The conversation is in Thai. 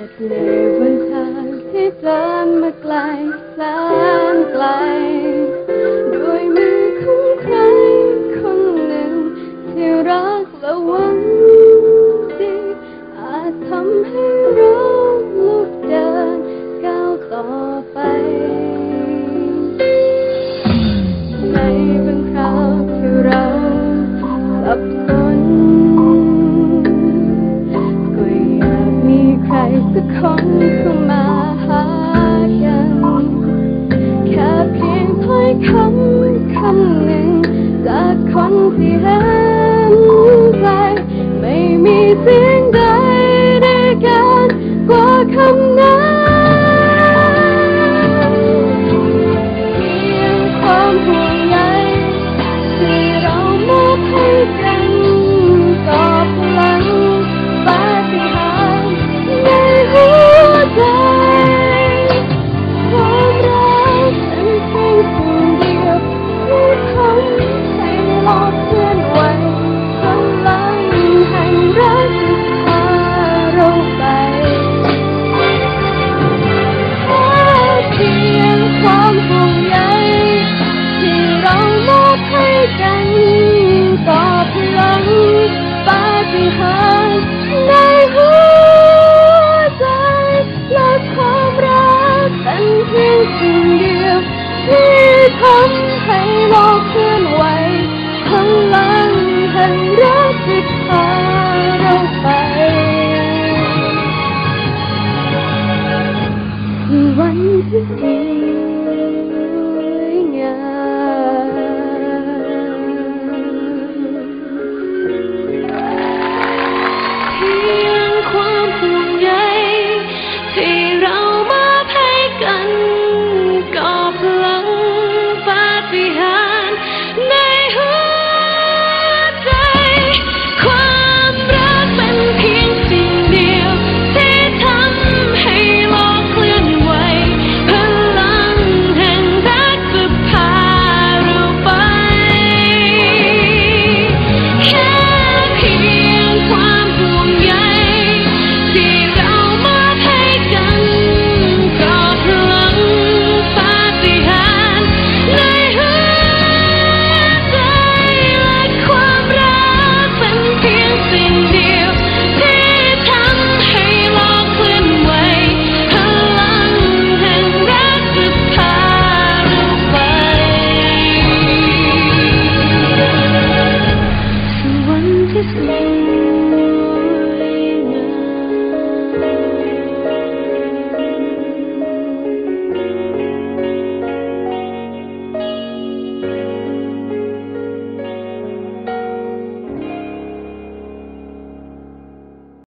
เดเหนื่อยบนทางที่เดินมาไกลแสนไกล ด้วยมือของใครคนหนึ่งที่รักและหวัง สักคนเข้ามาหากันแค่เพียงถ้อยคำคำหนึ่งจากคนที่เห็นใจไม่มีเสียงใด เคลื่อนไหวพลังแห่งรัก